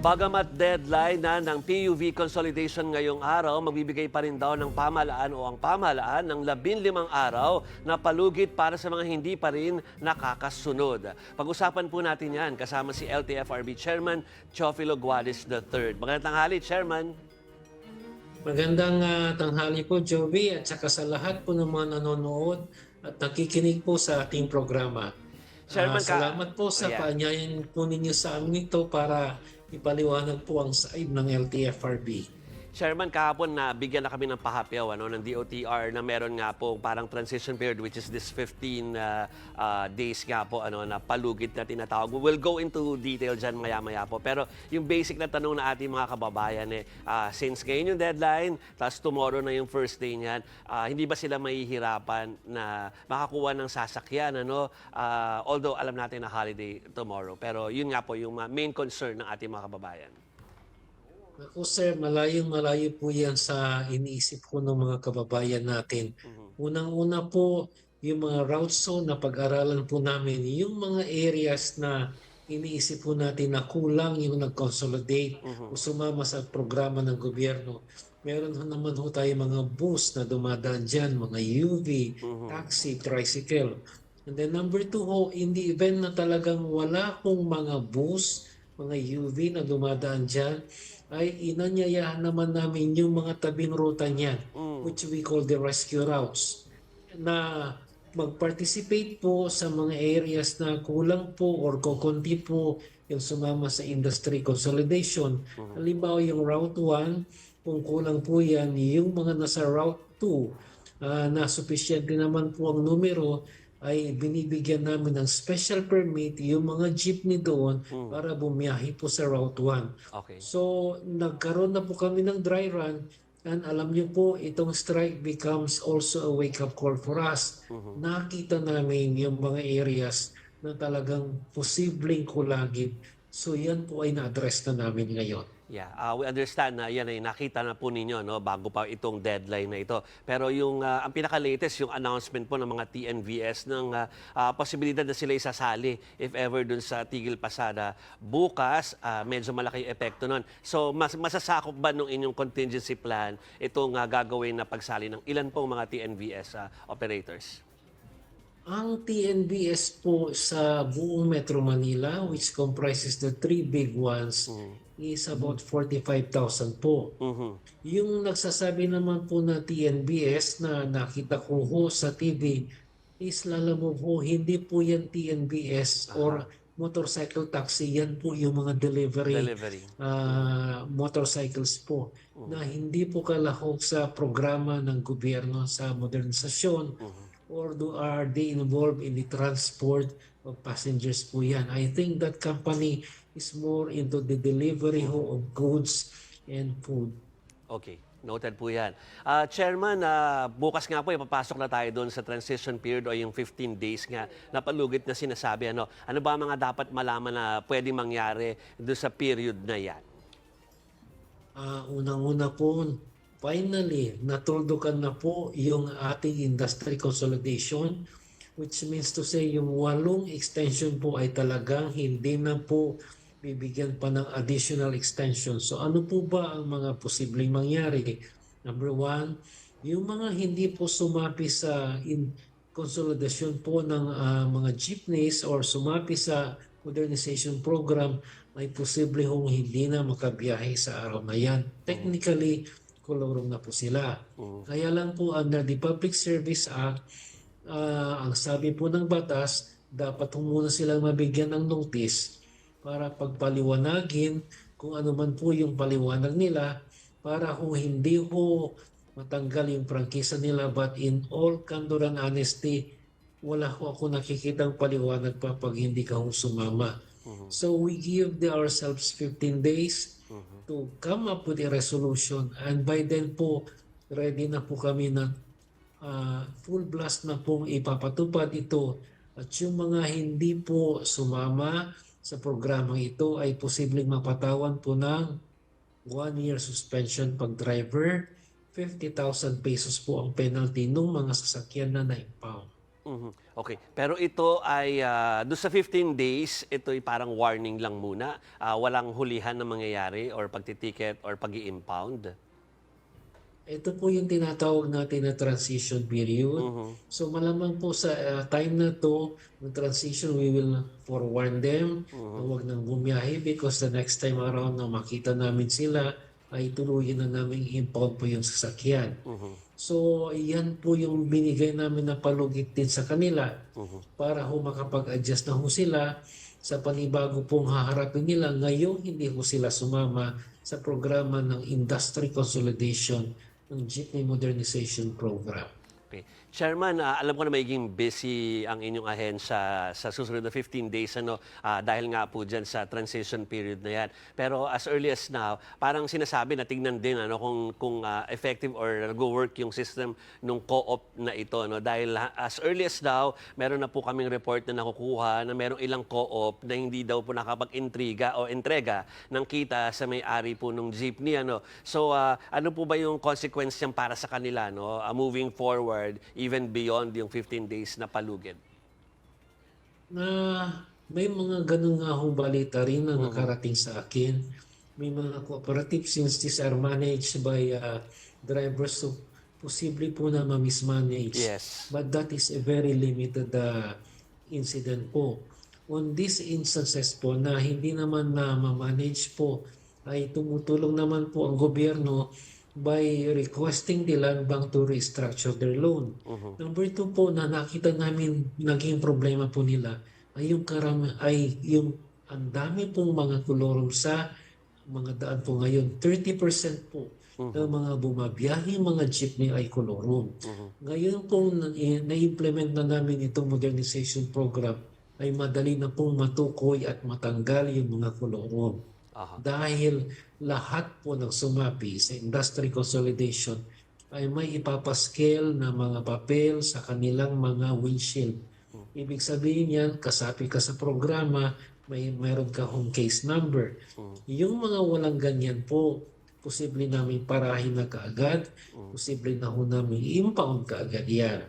Bagamat deadline na ng PUV consolidation ngayong araw, magbibigay pa rin daw ng pamahalaan o ang pamahalaan ng 15 araw na palugit para sa mga hindi pa rin nakakasunod. Pag-usapan po natin yan kasama si LTFRB Chairman Chofilo Guadis III. Magandang tanghali, Chairman. Magandang ah, tanghali po, Joby, at saka sa lahat po ng mga nanonood at nakikinig po sa ating programa. Chairman, ka- salamat po sa Yeah. paanyayan po ninyo sa amin ito para ipaliwanag po ang side ng LTFRB. Chairman, kahapon na bigyan na kami ng pahapyaw ano, ng DOTR na meron nga po parang transition period which is this 15 uh, uh, days nga po ano, na palugit na tinatawag. We'll go into detail dyan maya-maya po. Pero yung basic na tanong na ating mga kababayan, eh, ah, since ngayon yung deadline, tapos tomorrow na yung first day niyan, ah, hindi ba sila mahihirapan na makakuha ng sasakyan? Ano? Ah, although alam natin na holiday tomorrow. Pero yun nga po yung ah, main concern ng ating mga kababayan. Ako sir, malayong malayo po yan sa iniisip ko ng mga kababayan natin. Unang-una po, yung mga route zone na pag-aralan po namin, yung mga areas na iniisip po natin na kulang yung nag-consolidate o sumama sa programa ng gobyerno. Meron naman ho tayo mga bus na dumadaan dyan, mga UV, taxi, tricycle. And then number two ho, in the event na talagang wala pong mga bus, mga UV na dumadaan dyan, ay inanyayahan naman namin yung mga tabing ruta niyan, which we call the rescue routes, na mag-participate po sa mga areas na kulang po or kukunti po yung sumama sa industry consolidation. Halimbawa yung Route 1, kung kulang po yan, yung mga nasa Route 2 ah, na sufisyente naman po ang numero, ay binibigyan namin ng special permit yung mga jeepney doon para bumiyahe po sa Route 1. Okay. So, nagkaroon na po kami ng dry run and alam niyo po, itong strike becomes also a wake-up call for us. Nakita namin yung mga areas na talagang posibleng kulagin. So, yan po ay na-address na namin ngayon. Yeah, uh, we understand na yan ay nakita na po ninyo no bago pa itong deadline na ito. Pero yung uh, ang pinaka-latest yung announcement po ng mga TNVS ng uh, uh, posibilidad na sila isasali if ever dun sa Tigil Pasada bukas, uh, medyo malaki epekto nun. So mas masasakop ba nung inyong contingency plan itong uh, gagawin na pagsali ng ilan pong mga TNVS uh, operators? Ang TNBS po sa buong Metro Manila, which comprises the three big ones, is about 45,000 po. Mhm. Yung nagsasabi naman po na TNBS na nakita ko ho sa TV is lalamog ho, hindi po yan TNBS or motorcycle taxi, yan po yung mga delivery, Delivery. ah, motorcycles po na hindi po kalahok sa programa ng gobyerno sa modernisasyon or do are they involved in the transport of passengers po yan. I think that company is more into the delivery ho of goods and food. Okay. Noted po yan. Ah, Chairman, ah, bukas nga po, ipapasok na tayo doon sa transition period o yung 15 days nga na palugit na sinasabi. Ano, ano ba mga dapat malaman na pwedeng mangyari doon sa period na yan? Ah, unang-una po, finally, natuldukan na po yung ating industry consolidation which means to say yung walong extension po ay talagang hindi na po bibigyan pa ng additional extension. So ano po ba ang mga posibleng mangyari? Number one, yung mga hindi po sumapi sa in konsolidasyon po ng ah, mga jeepneys or sumapi sa modernization program ay posible hong hindi na makabiyahe sa araw na yan. Technically, kulurong na po sila. Kaya lang po under the Public Service Act, ah, ang sabi po ng batas, dapat muna silang mabigyan ng notice para pagpaliwanagin kung ano man po yung paliwanag nila para ho hindi ho matanggal yung prangkisa nila but in all candor and honesty wala ho ako nakikitang paliwanag pa pag hindi ka ho sumama. So we give the ourselves 15 days to come up with a resolution. And by then po ready na po kami na ah, full blast na pong ipapatupad ito. At yung mga hindi po sumama sa programang ito ay posibleng mapatawan po ng one year suspension pag driver. 50,000 pesos po ang penalty ng mga sasakyan na na-impound. Mhm. Okay. Pero ito ay ah, doon sa 15 days, ito ay parang warning lang muna. Ah, walang hulihan na mangyayari or pagtitiket or pag impound Ito po yung tinatawag natin na transition period. So malamang po sa uh, time na to, ng transition, we will forewarn them na huwag nang bumiyahe because the next time around na makita namin sila, ay tuluyan na namin impound po yung sasakyan. So yan po yung binigay namin na palugit din sa kanila para ho makapag-adjust na ho sila sa panibago pong haharapin nila. Ngayon hindi ho sila sumama sa programa ng industry consolidation ng Jeepney Modernization Program. Okay. Chairman, ah, alam ko na magiging busy ang inyong ahensya sa susunod na 15 days ano ah, dahil nga po diyan sa transition period na 'yan. Pero as early as now, parang sinasabi na tingnan din ano kung kung ah, effective or nag-work yung system nung co-op na ito no dahil ah, as early as now, meron na po kaming report na nakukuha na merong ilang co-op na hindi daw po nakapag-intriga o entrega ng kita sa may-ari po ng jeepney ano. So ah, ano po ba yung consequence niyan para sa kanila no ah, moving forward even beyond yung 15 days na palugid? na may mga ganun nga ho balita rin na nakarating sa akin. May mga cooperatives since these are managed by uh, drivers so posible po na ma-mismanage. Yes. But that is a very limited uh, incident po. On these instances po na hindi naman na ma-manage po ay tumutulong naman po ang gobyerno by requesting the land bank to restructure their loan. Number two po na nakita namin naging problema po nila ay yung karam ay yung ang dami pong mga kolorum sa mga daan po ngayon. 30% po ng mga bumabiyahe mga jeepney ay kolorum. Ngayon po na- na-implement na namin itong modernization program ay madali na pong matukoy at matanggal yung mga kolorum. Aha. Dahil lahat po ng sumapi sa industry consolidation ay may ipapascale na mga papel sa kanilang mga windshield. Ibig sabihin yan, kasapi ka sa programa, may meron ka home case number. Yung mga walang ganyan po, posible namin parahin na kaagad, posible na ho namin impound kaagad yan.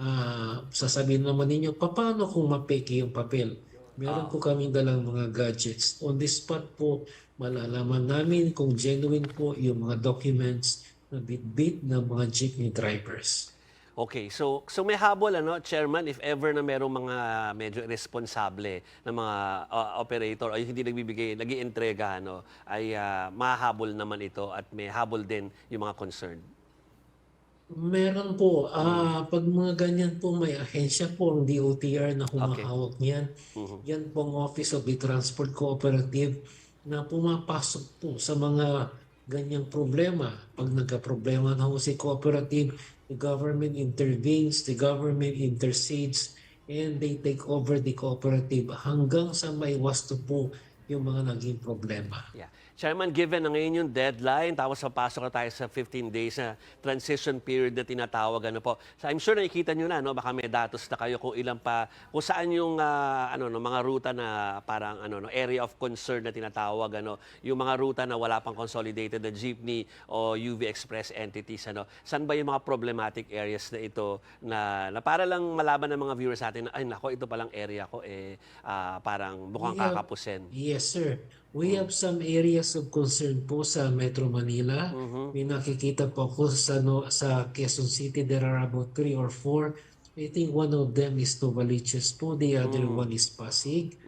Ah, sasabihin naman ninyo, paano kung mapeke yung papel? Meron po kami dalang mga gadgets. On the spot po, malalaman namin kung genuine po yung mga documents na bit-bit ng mga jeepney drivers. Okay, so so may habol ano, chairman, if ever na merong mga medyo irresponsible na mga uh, operator o yung hindi nagbibigay, nag-ientrega ano, ay uh, mahabol naman ito at may habol din yung mga concerned. Meron po. Ah, pag mga ganyan po, may ahensya po ang DOTR na humahawak niyan. Yan po ang Office of the Transport Cooperative na pumapasok po sa mga ganyang problema. Pag nagka-problema na ho si cooperative, the government intervenes, the government intercedes, and they take over the cooperative hanggang sa maiwasto po yung mga naging problema. Yeah. Chairman, given na ngayon yung deadline, tapos papasok na tayo sa 15 days na transition period na tinatawag, ano po. So I'm sure nakikita nyo na, no? baka may datos na kayo kung ilan pa, kung saan yung ah, ano, no, mga ruta na parang ano, no, area of concern na tinatawag, ano, yung mga ruta na wala pang consolidated na jeepney o UV Express entities. Ano. Saan ba yung mga problematic areas na ito na, na para lang malaman ng mga viewers natin na, ay nako, ito palang area ko, eh, ah, parang mukhang kakapusin. Yes, sir. We have some areas of concern po sa Metro Manila. May nakikita po ako sa, no, sa Quezon City. There are about three or four. I think one of them is Novaliches po. The other one is Pasig.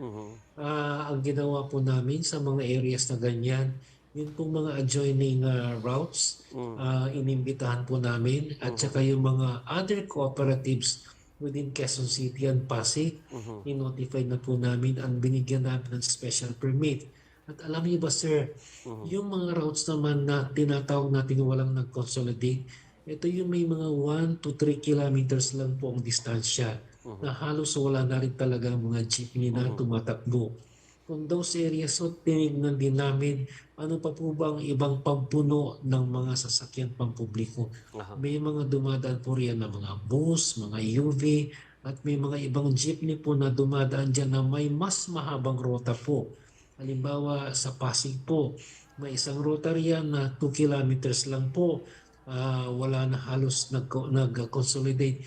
Ah, ang ginawa po namin sa mga areas na ganyan, yun pong mga adjoining ah, routes, ah, inimbitahan po namin. At saka yung mga other cooperatives within Quezon City and Pasig, i-notify na po namin ang binigyan namin ng special permit. At alam niyo ba sir, yung mga routes naman na tinatawag natin walang nag-consolidate, ito yung may mga 1 to 3 kilometers lang po ang distansya na halos wala na rin talaga mga jeepney na tumatakbo. Kung those areas, so tinignan din namin ano pa po ba ang ibang pampuno ng mga sasakyan pampubliko. Aha. May mga dumadaan po riyan na mga bus, mga UV, at may mga ibang jeepney po na dumadaan dyan na may mas mahabang rota po. Halimbawa sa Pasig po, may isang ruta riyan na 2 kilometers lang po. Ah, wala na halos nag- nag-consolidate.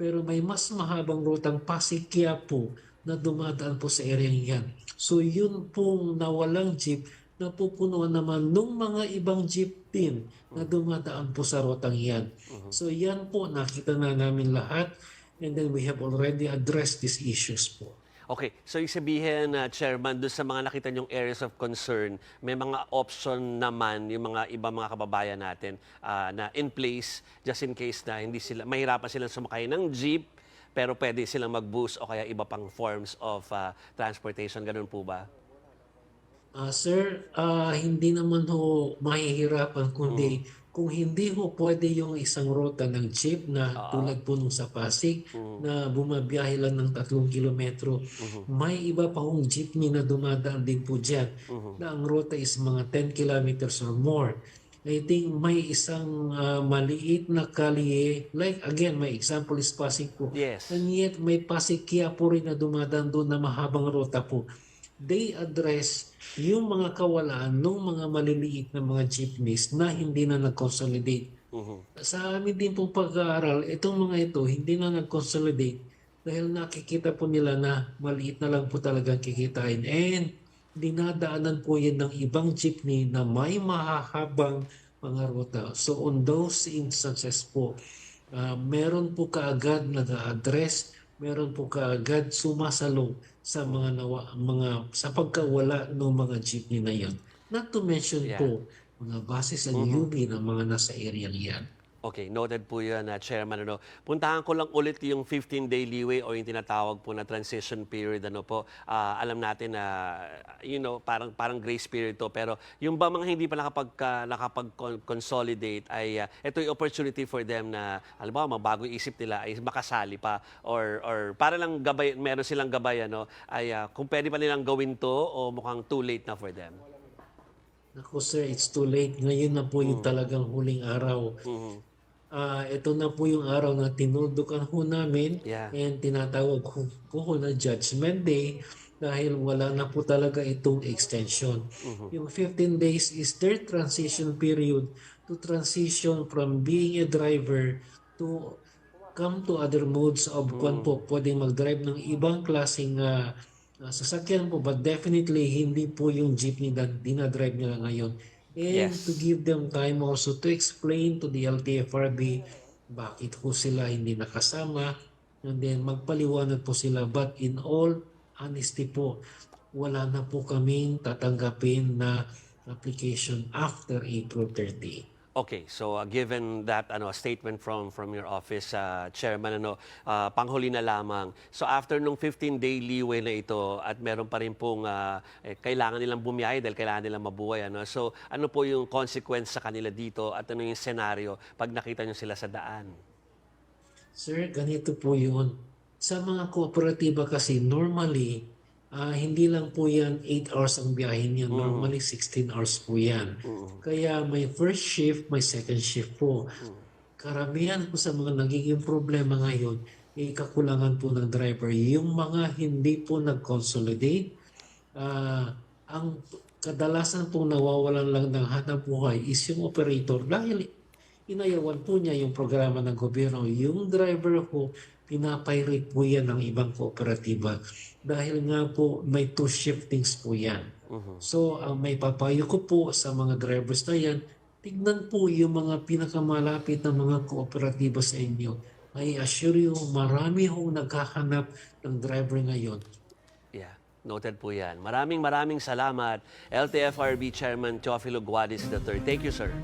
pero may mas mahabang rutang Pasig Quiapo na dumadaan po sa area yan. So yun pong nawalang jeep napupunuan naman nung mga ibang jeep din na dumadaan po sa rotang yan. So yan po nakita na namin lahat and then we have already addressed these issues po. Okay, so yung sabihin, uh, Chairman, doon sa mga nakita nyong areas of concern, may mga option naman yung mga ibang mga kababayan natin ah, na in place just in case na hindi sila, mahirapan silang sumakay ng jeep, pero pwede silang mag-bus o kaya iba pang forms of ah, transportation. Ganun po ba? Ah, sir, ah, hindi naman ho mahihirapan kundi kung hindi ho pwede yung isang ruta ng jeep na tulad po nung sa Pasig na bumabiyahe lang ng tatlong kilometro, may iba pa hong jeepney na dumadaan din po dyan na ang ruta is mga 10 kilometers or more. I think may isang ah, maliit na kalye, like again, my example is Pasig po. Yes. And yet may Pasig Quiapo rin na dumadaan doon na mahabang ruta po. They address yung mga kawalaan ng mga maliliit na mga jeepneys na hindi na nag-consolidate. Mhm. Sa amin din pong pag-aaral, itong mga ito hindi na nag-consolidate dahil nakikita po nila na maliit na lang po talaga kikitain. And dinadaanan po yan ng ibang jeepney na may mahahabang mga ruta. So on those instances po, ah, meron po kaagad nag-address, meron po kaagad sumasalo sa mga nawa, mga sa pagkawala ng mga jeepney na yan. Not to mention Yeah. po mga bases and UV ng mga nasa area yan. Okay, noted po yan, uh, Chairman. Ano. Puntahan ko lang ulit yung 15-day leeway o yung tinatawag po na transition period. Ano po. Ah, alam natin na, you know, parang, parang grace period to. Pero yung ba mga hindi pa nakapag, nakapag-consolidate ay uh, ito yung opportunity for them na, alam mo, magbago isip nila ay makasali pa or, or para lang gabay, meron silang gabay, ano, ay ah, kung pwede pa nilang gawin to o mukhang too late na for them. Naku sir, it's too late. Ngayon na po yung talagang huling araw. Mhm. Ah, ito na po yung araw na tinuldukan ho namin Yeah. and tinatawag ko, ko na Judgment Day dahil wala na po talaga itong extension. Yung 15 days is their transition period to transition from being a driver to come to other modes of kung po pwedeng mag-drive ng ibang klaseng ah, ah, sasakyan po but definitely hindi po yung jeepney na dinadrive nila ngayon. And Yes. to give them time also to explain to the LTFRB bakit po sila hindi nakasama and then magpaliwanag po sila but in all honesty po wala na po kaming tatanggapin na application after April 30. Okay, so uh, given that ano statement from from your office uh, chairman ano uh, panghuli na lamang. So after nung 15 day leeway na ito at meron pa rin pong uh, eh, kailangan nilang bumiyahe dahil kailangan nilang mabuhay ano. So ano po yung consequence sa kanila dito at ano yung scenario pag nakita nyo sila sa daan? Sir, ganito po yun. Sa mga kooperatiba kasi normally, ah, hindi lang po yan 8 hours ang biyahe niya. Normally 16 hours po yan. Kaya may first shift, may second shift po. Karamihan po sa mga nagiging problema ngayon, ay kakulangan po ng driver. Yung mga hindi po nag-consolidate, ah, ang kadalasan po nawawalan lang ng hanap buhay is yung operator dahil inayawan po niya yung programa ng gobyerno. Yung driver po, pinapirate po yan ng ibang kooperatiba dahil nga po may two shiftings po yan. So, ang may papayo ko po sa mga drivers na yan, tignan po yung mga pinakamalapit na mga kooperatiba sa inyo. I assure you, marami hong naghahanap ng driver ngayon. Yeah, noted po yan. Maraming maraming salamat LTFRB Chairman Teofilo Guadis III. Thank you, sir.